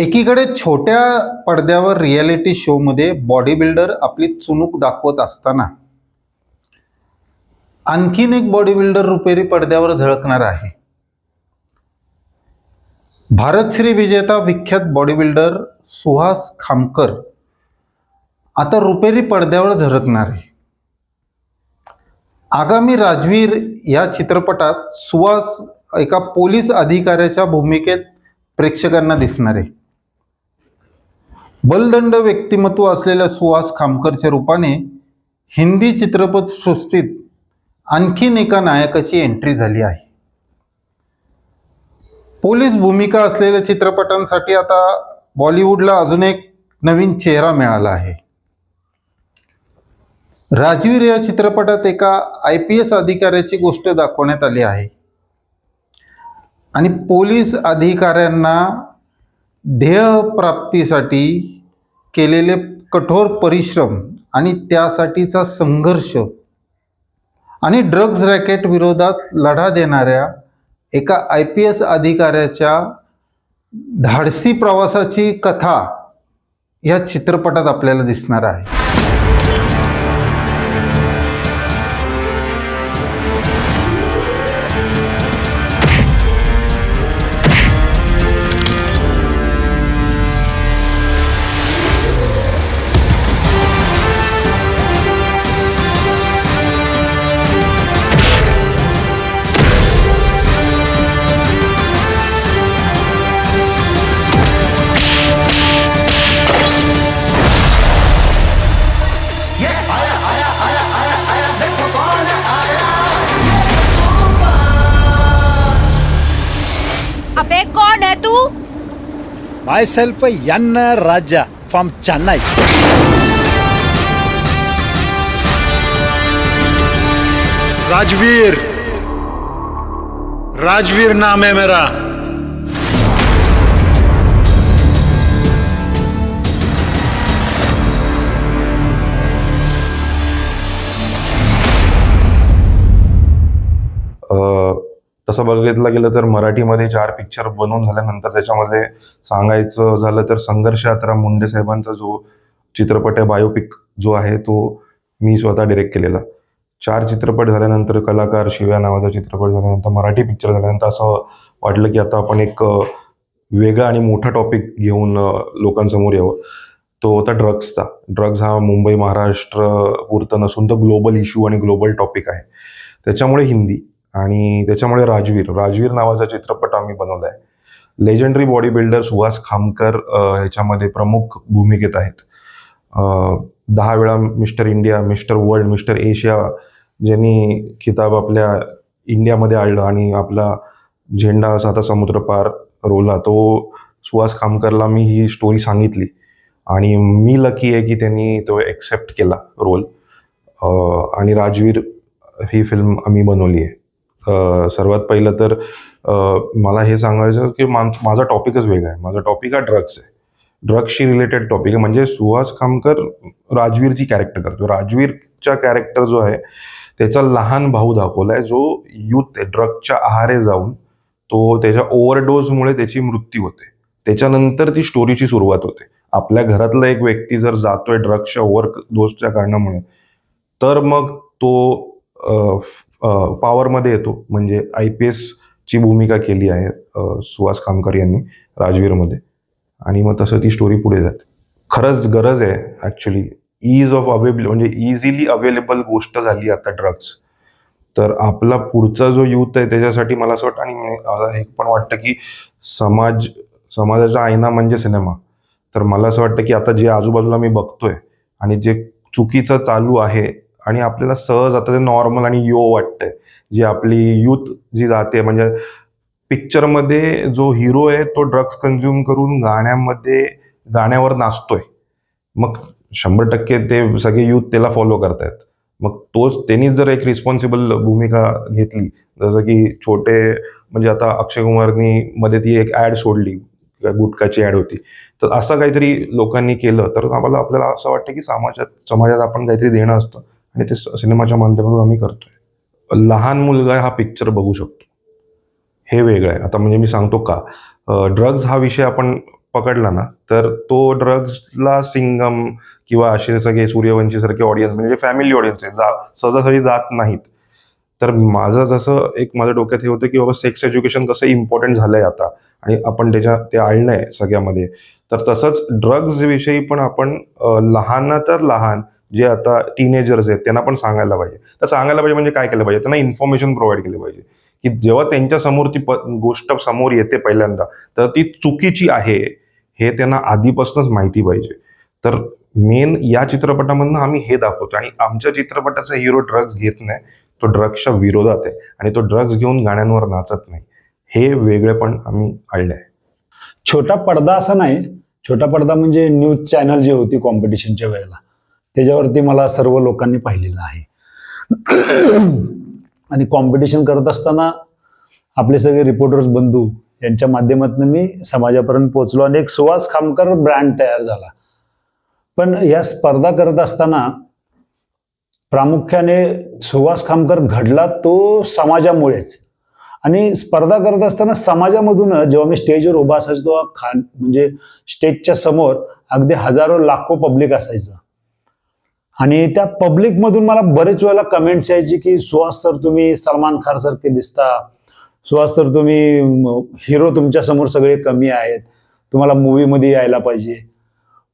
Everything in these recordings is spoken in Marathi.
एकीकडे छोट्या पडद्यावर रियालिटी शोमध्ये बॉडी बिल्डर आपली चुणूक दाखवत असताना आणखीन एक बॉडी बिल्डर रुपेरी पडद्यावर झळकणार आहे. भारतश्री विजेता विख्यात बॉडी बिल्डर सुहास खामकर आता रुपेरी पडद्यावर झळकणार आहे. आगामी राजवीर या चित्रपटात सुहास एका पोलीस अधिकाऱ्याच्या भूमिकेत प्रेक्षकांना दिसणार आहे. बलदंड व्यक्तिमत्व असलेल्या सुहास खामकरच्या रूपाने हिंदी चित्रपटसृष्टीत आणखीन एका नायकाची एंट्री झाली आहे. पोलीस भूमिका असलेल्या चित्रपटांसाठी आता बॉलिवूडला अजून एक नवीन चेहरा मिळाला आहे. राजवीर या चित्रपटात एका आय पी एस अधिकाऱ्याची गोष्ट दाखवण्यात आली आहे. आणि पोलीस अधिकाऱ्यांना ध्येयप्राप्तीसाठी केलेले कठोर परिश्रम आणि त्यासाठीचा संघर्ष आणि ड्रग्ज रॅकेट विरोधात लढा देणाऱ्या एका आय पी एस अधिकाऱ्याच्या धाडसी प्रवासाची कथा या चित्रपटात आपल्याला दिसणार आहे. Myself Yanna Raja from Chennai. Rajveer Rajveer नाम है मेरा तसं बघितलं गेलं तर मराठीमध्ये चार पिक्चर बनवून झाल्यानंतर त्याच्यामध्ये सांगायचं झालं तर संघर्ष यात्रा मुंडे साहेबांचा जो चित्रपट आहे बायोपिक जो आहे तो मी स्वतः डिरेक्ट केलेला. चार चित्रपट झाल्यानंतर कलाकार शिव्या नावाचा चित्रपट झाल्यानंतर मराठी पिक्चर झाल्यानंतर असं वाटलं की आता आपण एक वेगळा आणि मोठा टॉपिक घेऊन लोकांसमोर यावं. तो होता ड्रग्सचा ड्रग्ज हा मुंबई महाराष्ट्र पुरतं नसून तो ग्लोबल इश्यू आणि ग्लोबल टॉपिक आहे. त्याच्यामुळे हिंदी. आणि त्याच्यामुळे राजवीर राजवीर नावाचा चित्रपट आम्ही बनवला आहे legendary body builder Suhas Khamkar ह्याच्यामध्ये प्रमुख भूमिकेत आहेत. दहा वेळा mister India mister world mister Asia ज्यांनी खिताब आपल्या इंडियामध्ये आणलं आणि आपला झेंडा साता समुद्र पार रोवला तो सुहास खामकरला मी ही स्टोरी सांगितली. आणि मी लकी आहे की त्यांनी तो एक्सेप्ट केला रोल आणि राजवीर ही फिल्म आम्ही बनवली आहे. सर्वात पहिलं तर मला हे सांगायचं की मा- माझा टॉपिकच वेगळा आहे. माझा टॉपिक हा ड्रग्स आहे. ड्रग्सशी रिलेटेड टॉपिक आहे. म्हणजे सुहास खामकर राजवीरची कॅरेक्टर करतो. राजवीरचा कॅरेक्टर जो आहे त्याचा लहान भाऊ दाखवला आहे. जो युथ ड्रगच्या आहारे जाऊन तो त्याच्या ओव्हरडोजमुळे त्याची मृत्यू होते. त्याच्यानंतर ती स्टोरीची सुरुवात होते. आपल्या घरातला एक व्यक्ती जर जातोय ड्रग्सच्या ओव्हर डोसच्या कारणामुळे तर मग तो पॉवरमध्ये येतो. म्हणजे आय पी एसची भूमिका केली आहे सुहास खामकर यांनी राजवीरमध्ये. आणि मग तसं ती स्टोरी पुढे जाते. खरंच गरज आहे ॲक्च्युली ईज ऑफ अवेलेबल म्हणजे इझिली अवेलेबल गोष्ट झाली आता ड्रग्स तर आपला पुढचा जो यूथ आहे त्याच्यासाठी मला असं वाटतं आणि मला हे पण वाटतं की समाज समाजाचा आईना म्हणजे सिनेमा तर मला असं वाटतं की आता जे आजूबाजूला मी बघतोय आणि जे चुकीचं चालू आहे आणि आपल्याला सहज आता ते नॉर्मल आणि यो वाटतंय. जी आपली यूथ जी जाते म्हणजे पिक्चरमध्ये जो हिरो आहे तो ड्रग्स कन्झ्युम करून गाण्यामध्ये गाण्यावर नाचतोय. मग शंभर टक्के ते सगळे यूथ त्याला फॉलो करतायत. मग तोच त्यांनीच जर एक रिस्पॉन्सिबल भूमिका घेतली जसं की छोटे म्हणजे आता अक्षय कुमारनी मध्ये ती एक ॲड सोडली गुटखाची ॲड होती. तर असं काहीतरी लोकांनी केलं तर आम्हाला आपल्याला असं वाटतं की समाजात समाजात आपण काहीतरी देणं असतं. आणि ते सिनेमाच्या माध्यमातून आम्ही करतोय. लहान मुलगा हा पिक्चर बघू शकतो. हे वेगळं आहे. आता म्हणजे मी सांगतो का ड्रग्ज हा विषय आपण पकडला ना तर तो ड्रग्जला सिंगम किंवा असे सगळे सूर्यवंशी सारखे ऑडियन्स म्हणजे फॅमिली ऑडियन्स आहे जा सहजासहजी जात नाहीत. तर माझं जसं एक माझ्या डोक्यात हे होतं की बाबा सेक्स एज्युकेशन कसं इम्पॉर्टंट झालं आहे आता आणि आपण त्याच्या ते आळणं आहे सगळ्यामध्ये. तर तसंच ड्रग्ज विषयी पण आपण लहान तर लहान जे आता टीनेजर्स आहेत त्यांना पण सांगायला पाहिजे. तर सांगायला पाहिजे म्हणजे काय केलं पाहिजे? त्यांना इन्फॉर्मेशन प्रोव्हाइड केली पाहिजे. की जेव्हा त्यांच्यासमोर ती गोष्ट समोर येते पहिल्यांदा तर ती चुकीची आहे हे त्यांना आधीपासूनच माहिती पाहिजे. तर मेन या चित्रपटामधनं आम्ही हे दाखवतो आणि आमच्या चित्रपटाचा हिरो ड्रग्ज घेत नाही तो ड्रग्सच्या विरोधात आहे. आणि तो ड्रग्ज घेऊन गाण्यांवर नाचत नाही. हे वेगळे पण आम्ही आणलंय. छोटा पडदा असा नाही. छोटा पडदा म्हणजे न्यूज चॅनल जे होती कॉम्पिटिशनच्या वेळेला. त्याच्यावरती मला सर्व लोकांनी पाहिलेलं आहे. आणि कॉम्पिटिशन करत असताना आपले सगळे रिपोर्टर्स बंधू यांच्या माध्यमातून मी समाजापर्यंत पोहोचलो आणि एक सुहास खामकर ब्रँड तयार झाला. पण या स्पर्धा करत असताना प्रामुख्याने सुहास खामकर घडला तो समाजामुळेच. आणि स्पर्धा करत असताना समाजामधून जेव्हा मी स्टेजवर उभा असायचो तेव्हा खान म्हणजे स्टेजच्या समोर अगदी हजारो लाखो पब्लिक असायचं. आणि त्या पब्लिकमधून मला बरेच वेळेला कमेंट्स यायची की सुहास सर तुम्ही सलमान खान सारखे दिसता. सुहास सर तुम्ही हिरो तुमच्यासमोर सगळे कमी आहेत. तुम्हाला मूवीमध्ये यायला पाहिजे.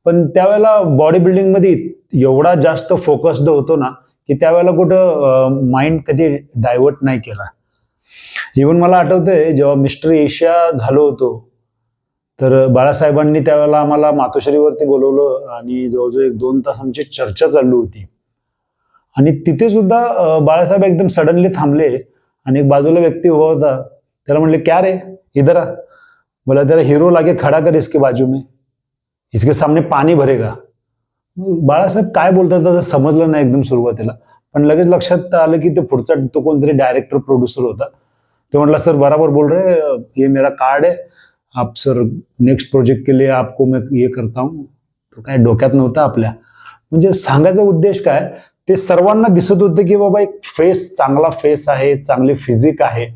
पण त्यावेळेला बॉडी बिल्डिंगमध्ये एवढा जास्त फोकस्ड होतो ना की त्यावेळेला कुठं माइंड कधी डायव्हर्ट नाही केला. इवन मला आठवतंय जेव्हा मिस्टर एशिया झालो होतो तर बाळासाहेबांनी त्यावेळेला आम्हाला मातोश्रीवरती बोलवलं आणि जवळजवळ एक दोन तास आमची चर्चा चालू होती. आणि तिथे सुद्धा बाळासाहेब एकदम सडनली थांबले आणि एक बाजूला व्यक्ती उभा होता. त्याला म्हणले क्या रे? इधर बोला त्याला हिरो लागे खडा कर इसके बाजू में. इसके सामने पाणी भरेगा. बाळासाहेब काय बोलतात समजलं नाही एकदम सुरुवातीला. पण लगेच लक्षात आलं की ते पुढचा तो कोणतरी डायरेक्टर प्रोड्युसर होता. ते म्हटला सर बराबर बोल रहे हे ये मेरा कार्ड आहे. आप सर नेक्स्ट प्रोजेक्ट के लिए आपको मैं ये करता हूँ। तो काय डोक्यात नव्हता आपल्या. म्हणजे सांगायचा उद्देश काय ते सर्वांना दिसत होतं की बाबा एक फेस चांगला फेस आहे चांगली फिजिक आहे.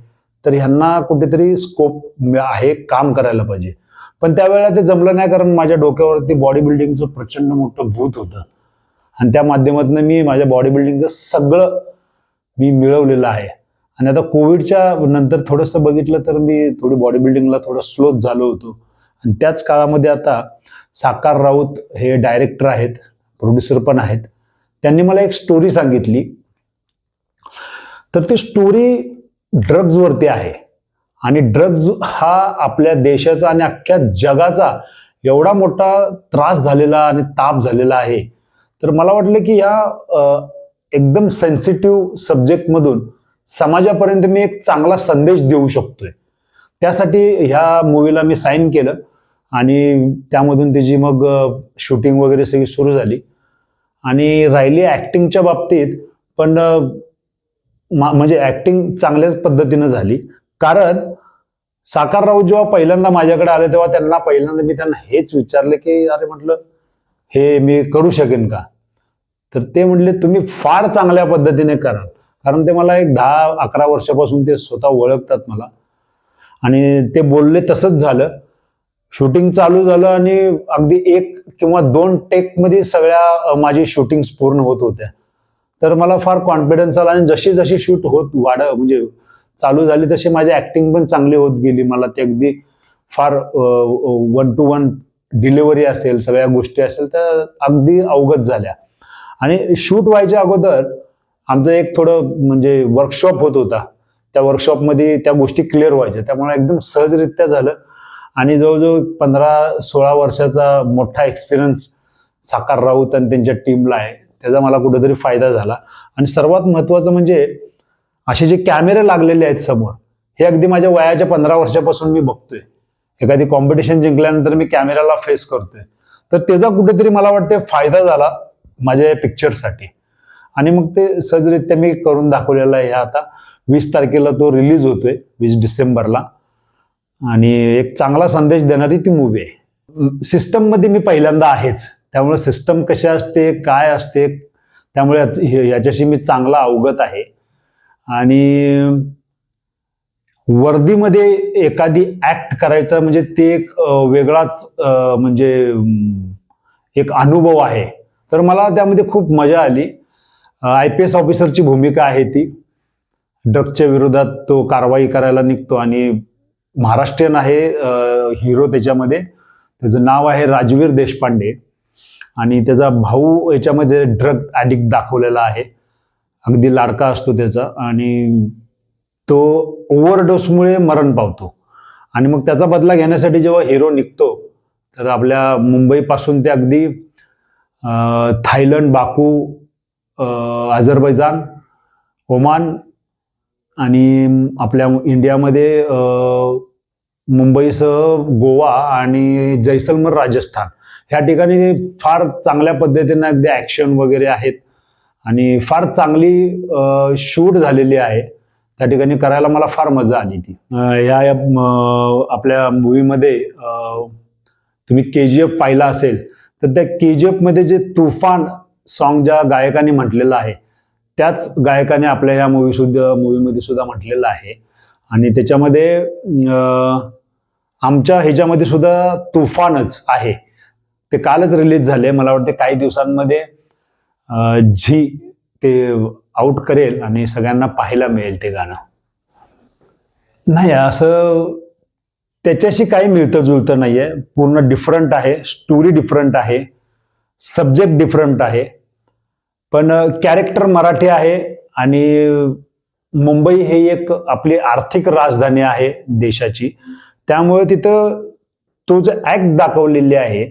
तर ह्यांना कुठेतरी स्कोप आहे काम करायला पाहिजे. पण त्यावेळेला ते जमलं नाही कारण माझ्या डोक्यावरती बॉडी बिल्डिंगचं प्रचंड मोठं भूत होतं. आणि त्या माध्यमातून मी माझ्या बॉडी बिल्डिंगचं सगळं मी मिळवलेलं आहे. आणि आता कोविडच्या नंतर थोडंसं बघितलं तर मी थोडी बॉडी बिल्डिंगला थोडं स्लोच झालो होतो. आणि त्याच काळामध्ये आता साकार राऊत हे डायरेक्टर आहेत प्रोड्युसर पण आहेत. त्यांनी मला एक स्टोरी सांगितली. तर ती स्टोरी ड्रग्जवरती आहे. आणि ड्रग्ज हा आपल्या देशाचा आणि अख्ख्या जगाचा एवढा मोठा त्रास झालेला आणि ताप झालेला आहे. तर मला वाटलं की ह्या एकदम सेन्सिटिव्ह सब्जेक्टमधून समाजापर्यंत मी एक चांगला संदेश देऊ शकतोय. त्यासाठी ह्या मूवीला मी साईन केलं आणि त्यामधून त्याची मग शूटिंग वगैरे सगळी सुरू झाली. आणि राहिली ॲक्टिंगच्या बाबतीत पण मा- म्हणजे ॲक्टिंग चांगल्याच पद्धतीनं झाली. कारण साकार राऊत जेव्हा पहिल्यांदा माझ्याकडे आले तेव्हा त्यांना पहिल्यांदा मी त्यांना हेच विचारले की अरे म्हटलं हे मी करू शकेन का? तर ते म्हटले तुम्ही फार चांगल्या पद्धतीने कराल. कारण ते मला एक दहा अकरा वर्षापासून ते स्वतः ओळखतात मला. आणि ते बोलले तसंच झालं. शूटिंग चालू झालं आणि अगदी एक किंवा दोन टेकमध्ये सगळ्या माझी शूटिंग्स पूर्ण होत होत्या. तर मला फार कॉन्फिडन्स आला आणि जशी जशी शूट होत वाढ म्हणजे चालू झाली तशी माझी ऍक्टिंग पण चांगली होत गेली. मला ते अगदी फार वन टू वन डिलिव्हरी असेल सगळ्या गोष्टी असेल त्या अगदी अवगत झाल्या. आणि शूट व्हायच्या अगोदर आमचं एक थोडं म्हणजे वर्कशॉप होत होता. त्या वर्कशॉपमध्ये त्या गोष्टी क्लिअर व्हायच्या. त्यामुळे एकदम सहजरित्या झालं. आणि जवळजवळ पंधरा सोळा वर्षाचा मोठा एक्सपिरियन्स साकार राऊत आणि त्यांच्या टीमला आहे. त्याचा मला कुठेतरी फायदा झाला. आणि सर्वात महत्त्वाचं म्हणजे असे जे कॅमेरे लागलेले आहेत समोर हे अगदी माझ्या वयाच्या पंधरा वर्षापासून मी बघतोय. एखादी कॉम्पिटिशन जिंकल्यानंतर मी कॅमेराला फेस करतोय. तर त्याचा कुठेतरी मला वाटते फायदा झाला माझ्या या पिक्चरसाठी आणि मग ते सहजरित्या मी करून दाखवलेलं आहे आता. वीस तारखेला तो रिलीज होतोय वीस डिसेंबरला. आणि एक चांगला संदेश देणारी ती मूवी आहे. सिस्टममध्ये मी पहिल्यांदा आहेच. त्यामुळे सिस्टम कशी असते काय असते त्यामुळे हे- याच्याशी मी चांगला अवगत आहे. आणि वर्दीमध्ये एखादी ऍक्ट करायचा म्हणजे ते एक वेगळाच म्हणजे एक अनुभव आहे. तर मला त्यामध्ये खूप मजा आली. आय पी एस ऑफिसरची भूमिका आहे ती. डकच्या विरोधात तो कारवाई करायला निघतो आणि महाराष्ट्रीयन आहे हिरो त्याच्यामध्ये. त्याचं नाव आहे राजवीर देशपांडे. आणि त्याचा भाऊ याच्यामध्ये ड्रग ॲडिक्ट दाखवलेला आहे. अगदी लाडका असतो त्याचा आणि तो ओव्हरडोसमुळे मरण पावतो. आणि मग त्याचा बदला घेण्यासाठी जेव्हा हिरो निघतो तर आपल्या मुंबईपासून ते अगदी थायलंड बाकू अझरबैजान ओमान आणि आपल्या इंडियामध्ये मुंबईसह गोवा आणि जैसलमेर राजस्थान. ह्या ठिकाणी फार चांगल्या पद्धतीनं अगदी ॲक्शन वगैरे आहेत. आणि फार चांगली शूट झालेली आहे. त्या ठिकाणी करायला मला फार मजा आली ती. या या, आपल्या मूवीमध्ये तुम्ही के जी एफ पाहिला असेल तर त्या के जी एफमध्ये जे तुफान सॉन्ग ज्या गायकाने म्हटलेलं आहे त्याच गायकाने आपल्या ह्या मूवी सुद्धा मूवीमध्ये सुद्धा म्हटलेलं आहे. आणि त्याच्यामध्ये आमच्या ह्याच्यामध्ये सुद्धा तुफानच आहे. ते कालच रिलीज झाले. मला वाटते काही दिवसांमध्ये झी ते आउट करेल आणि सगळ्यांना पाहायला मिळेल ते गाणं. नाही असं त्याच्याशी काही मिळतं जुळतं नाही आहे पूर्ण डिफरंट आहे. स्टोरी डिफरंट आहे. सब्जेक्ट डिफरंट आहे. पण कॅरेक्टर मराठी आहे आणि मुंबई हे एक आपली आर्थिक राजधानी आहे देशाची. त्यामुळे तिथं तो जो ॲक्ट दाखवलेली आहे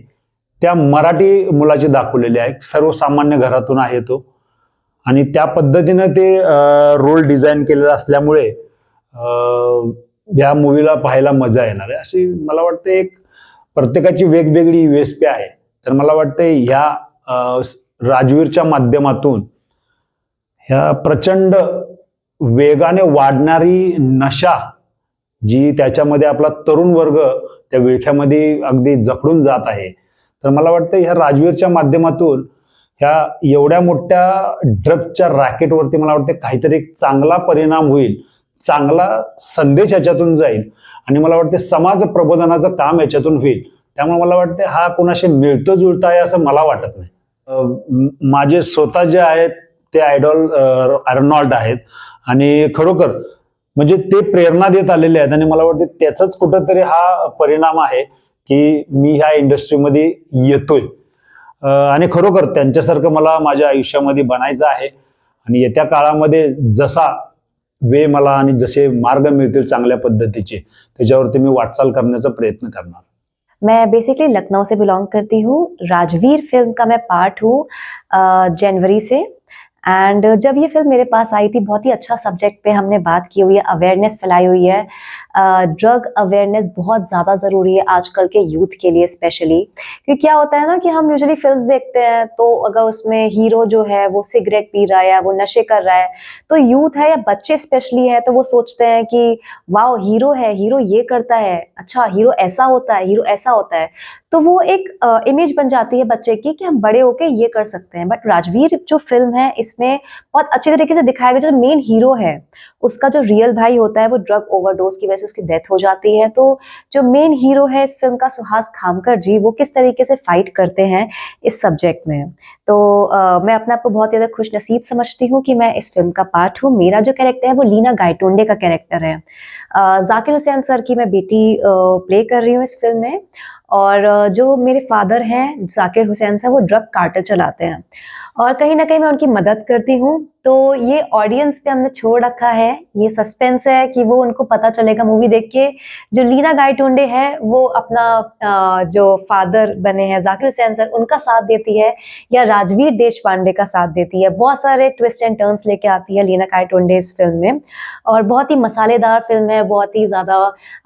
त्या मराठी मुलाची दाखवलेली आहे. सर्वसामान्य घरातून आहे तो. आणि त्या पद्धतीनं ते रोल डिझाईन केलेला असल्यामुळे या मूवीला पाहायला मजा येणार आहे. अशी मला वाटतं एक प्रत्येकाची वेगवेगळी यू एस पी आहे. तर मला वाटतं ह्या राजवीरच्या माध्यमातून ह्या प्रचंड वेगाने वाढणारी नशा जी त्याच्यामध्ये आपला तरुण वर्ग त्या विळख्यामध्ये अगदी जखडून जात आहे. तर मला वाटतं ह्या राजवीरच्या माध्यमातून ह्या एवढ्या मोठ्या ड्रग्सच्या रॅकेटवरती मला वाटतं काहीतरी एक चांगला परिणाम होईल चांगला संदेश याच्यातून जाईल आणि मला वाटते समाज प्रबोधनाचं काम याच्यातून होईल. त्यामुळे मला वाटते हा कोणाशी मिळतं जुळतं आहे असं मला वाटत नाही. माझे स्वतः जे आहेत ते आयडॉल अर्नॉल्ड आहेत. आणि खरोखर म्हणजे ते प्रेरणा देत आलेले आहेत. आणि मला वाटते त्याचाच कुठंतरी हा परिणाम आहे की मी ह्या इंडस्ट्रीमध्ये येतोय. आणि खरोखर त्यांच्यासारखं मला माझ्या आयुष्यामध्ये बनायचं आहे. आणि येत्या काळामध्ये जसा वे मला आणि जसे मार्ग मिळतील चांगल्या पद्धतीचे त्याच्यावरती मी वाटचाल करण्याचा प्रयत्न करणार. मैं बेसिकली लखनऊ से बिलोंग करती हूँ। राजवीर फ़िल्म का मैं पार्ट हूँ जनवरी से। एंड जब ये फ़िल्म मेरे पास आई थी, बहुत ही अच्छा सब्जेक्ट पे हमने बात की हुई है अवेयरनेस फैलाई हुई है। ड्रग अवेयरनेस बहुत ज़्यादा ज़रूरी है आजकल के यूथ के लिए स्पेशली क्योंकि क्या होता है ना कि हम यूजुअली फ़िल्म देखते हैं तो अगर उसमें हीरो जो है, वो सिगरेट पी रहा है या वो नशे कर रहा है तो यूथ है या बच्चे स्पेशली है तो वो सोचते हैं कि वाह हीरो है हीरो ये करता है। अच्छा हीरो ऐसा होता है हीरो ऐसा होता है। तो वो एक इमेज बन जाती है बच्चे की कि हम बड़े होके ये कर सकते हैं। बट राजवीर जो फ़िल्म है इसमें बहुत अच्छे तरीके से दिखाया गया जो मेन हीरो है उसका जो रियल भाई होता है वो ड्रग ओवरडोज की वजह से उसकी डेथ हो जाती है। तो जो मेन हीरो है इस फ़िल्म का सुहास खामकर जी वो किस तरीके से फाइट करते हैं इस सब्जेक्ट में? तो अ, मैं अपने आप को बहुत ज़्यादा खुश नसीब समझती हूँ कि मैं इस फ़िल्म का पार्ट हूँ। मेरा जो कैरेक्टर है वो लीना गायटोंडे का कैरेक्टर है। जाकिर हुसैन सर की मैं बेटी प्ले कर रही हूँ इस फ़िल्म में। और जो मेरे फादर हैं, जाकिर हुसैन सर, वो ड्रग कार्टर चलाते हैं। और कहीं ना कहीं मैं उनकी मदद करती हूँ। तो ये ऑडियंस पे हमने छोड़ रखा है। ये सस्पेंस है कि वो उनको पता चलेगा मूवी देख के। जो लीना गायटोंडे है, वो अपना जो फादर बने हैं, जाकिर हुसैन सर, उनका साथ देती है या राजवीर देश पांडे का साथ देती है। बहुत सारे ट्विस्ट एंड टर्न्स लेके आती है लीना गायटोंडे इस फ़िल्म में। और बहुत ही मसालेदार फ़िल्म है, बहुत ही ज़्यादा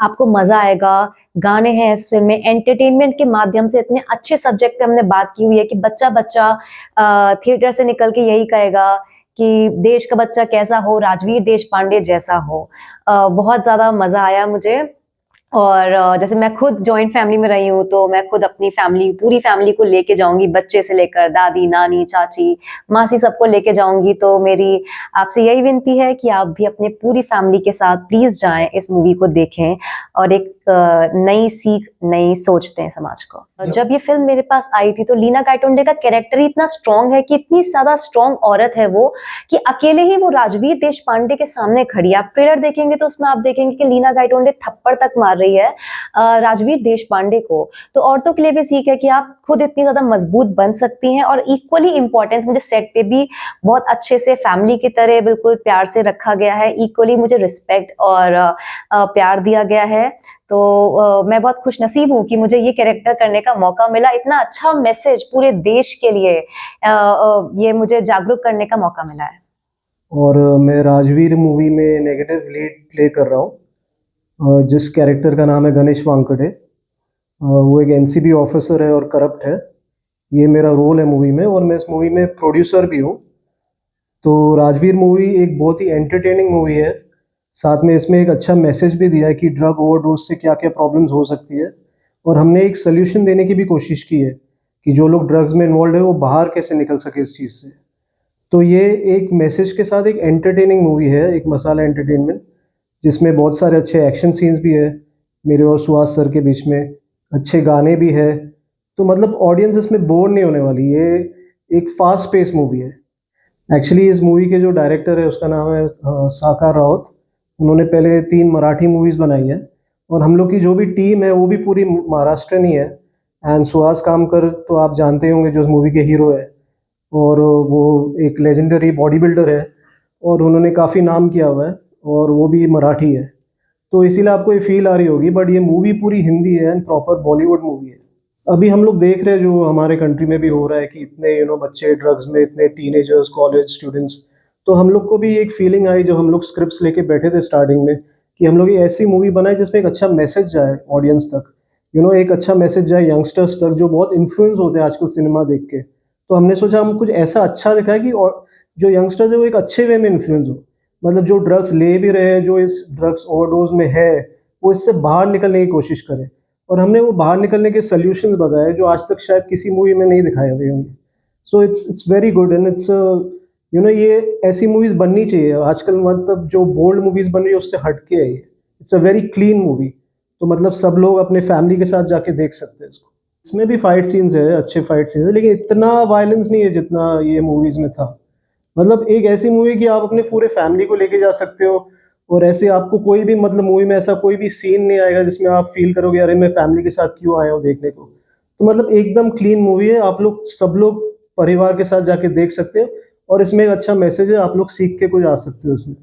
आपको मज़ा आएगा। गाने हैं इस फ़िल्म में। एंटरटेनमेंट के माध्यम से इतने अच्छे सब्जेक्ट पे हमने बात की हुई है कि बच्चा बच्चा थिएटर से निकल के यही कहेगा। कि देश का बच्चा कैसा हो, राजवीर देश पांडे जैसा हो। बहुत ज़्यादा मज़ा आया मुझे। और जैसे मैं खुद जॉइंट फैमिली में रही हूँ तो मैं खुद अपनी फैमिली पूरी फैमिली को लेके जाऊँगी, बच्चे से लेकर, दादी, नानी, चाची, मासी सबको लेके जाऊँगी। तो मेरी आपसे यही विनती है कि आप भी अपने पूरी फैमिली के साथ प्लीज़ जाएँ इस मूवी को देखें। और एक अ, नई सीख नई सोचते हैं समाज को। जब ये फ़िल्म मेरे पास आई थी तो लीना गाइटोंडे का कैरेक्टर ही इतना स्ट्रांग है कि इतनी ज़्यादा स्ट्रांग औरत है वो कि अकेले ही वो राजवीर देश पांडे के सामने खड़ी है। आप ट्रेलर देखेंगे तो उसमें आप देखेंगे कि लीना गाइटोंडे थप्पड़ तक मार रही है राजवीर देश पांडे को। तो औरतों के लिए भी सीख है कि आप खुद इतनी ज़्यादा मज़बूत बन सकती हैं और इक्वली इंपॉर्टेंस मुझे सेट पे भी बहुत अच्छे से फैमिली की तरह बिल्कुल प्यार से रखा गया है। इक्वली मुझे रिस्पेक्ट और प्यार दिया गया है। तो मैं बहुत खुश नसीब हूँ कि मुझे ये कैरेक्टर करने का मौका मिला, इतना अच्छा मैसेज पूरे देश के लिए ये मुझे जागरूक करने का मौका मिला है। और मैं राजवीर मूवी में नेगेटिव लीड प्ले कर रहा हूँ। जिस कैरेक्टर का नाम है गणेश वांकड़े वो एक एनसीबी ऑफिसर है और करप्ट है। ये मेरा रोल है मूवी में और मैं इस मूवी में प्रोड्यूसर भी हूँ। तो राजवीर मूवी एक बहुत ही एंटरटेनिंग मूवी है। साथ में इसमें एक अच्छा मैसेज भी दिया है कि ड्रग ओवरडोज से क्या क्या प्रॉब्लम्स हो सकती है। और हमने एक सोल्यूशन देने की भी कोशिश की है कि जो लोग ड्रग्स में इन्वॉल्व है, वो बाहर कैसे निकल सके इस चीज़ से। तो ये एक मैसेज के साथ एक एंटरटेनिंग मूवी है, एक मसाला एंटरटेनमेंट जिसमें बहुत सारे अच्छे एक्शन सीन्स भी है। मेरे और सुहास सर के बीच में अच्छे गाने भी है। तो मतलब ऑडियंस इसमें बोर नहीं होने वाली, ये एक फास्ट पेस मूवी है। एक्चुअली इस मूवी के जो डायरेक्टर है, उसका नाम है साकार राउत। उन्होंने पहले तीन मराठी मूवीज़ बनाई है। और हम लोग की जो भी टीम है, वो भी पूरी महाराष्ट्रन ही है। एंड सुहास कामकर तो आप जानते होंगे, जो उस मूवी के हीरो है। और वो एक लेजेंडरी बॉडी बिल्डर है। और उन्होंने काफ़ी नाम किया हुआ है, और वो भी मराठी है। तो इसीलिए आपको ये फील आ रही होगी बट ये मूवी पूरी हिंदी है एंड प्रॉपर बॉलीवुड मूवी है। अभी हम लोग देख रहे हैं, जो हमारे कंट्री में भी हो रहा है कि इतने यू नो बच्चे ड्रग्स में, इतने टीनेजर्स कॉलेज स्टूडेंट्स तो हम लोग को भी एक फीलिंग आई जब हम लोग स्क्रिप्ट लेके बैठे थे स्टार्टिंग में कि हम लोग ये ऐसी मूवी बनाए जिसमें एक अच्छा मैसेज जाए ऑडियंस तक। यू नो एक अच्छा मैसेज जाए यंगस्टर्स तक जो बहुत इन्फ्लुएंस होते हैं आजकल सिनेमा देख के। तो हमने सोचा हम कुछ ऐसा अच्छा दिखाए कि और जो यंगस्टर्स है वो एक अच्छे वे में इन्फ्लुएंस हो। मतलब जो ड्रग्स ले भी रहे हैं, जो इस ड्रग्स ओवरडोज में है, वो इससे बाहर निकलने की कोशिश करें। और हमने वो बाहर निकलने के सोल्यूशंस बताए जो आज तक शायद किसी मूवी में नहीं दिखाए गए होंगे। So it's it's very good and it's you know ये ऐसी मूवीज़ बननी चाहिए। आजकल मतलब जो बोल्ड मूवीज़ बन रही है, उससे हट के है ये। It's a very clean movie तो मतलब सब लोग अपने फैमिली के साथ जाके देख सकते हैं इसको। इसमें भी फाइट सीन्स है, अच्छे फाइट सीन्स है, लेकिन इतना वायलेंस नहीं है जितना ये मूवीज़ में था। मतलब एक ऐसी मूवी कि आप अपने पूरे फैमिली को लेके जा सकते हो, और ऐसे आपको कोई भी मतलब मूवी में ऐसा कोई भी सीन नहीं आएगा जिसमें आप फील करोगे, अरे, मैं फैमिली के साथ क्यों आया हूँ देखने को? तो मतलब एकदम क्लीन मूवी है। आप लोग, सब लोग परिवार के साथ जाके देख सकते हो। और इसमें एक अच्छा मैसेज है आप लोग सीख के कुछ आ सकते हो इसमें।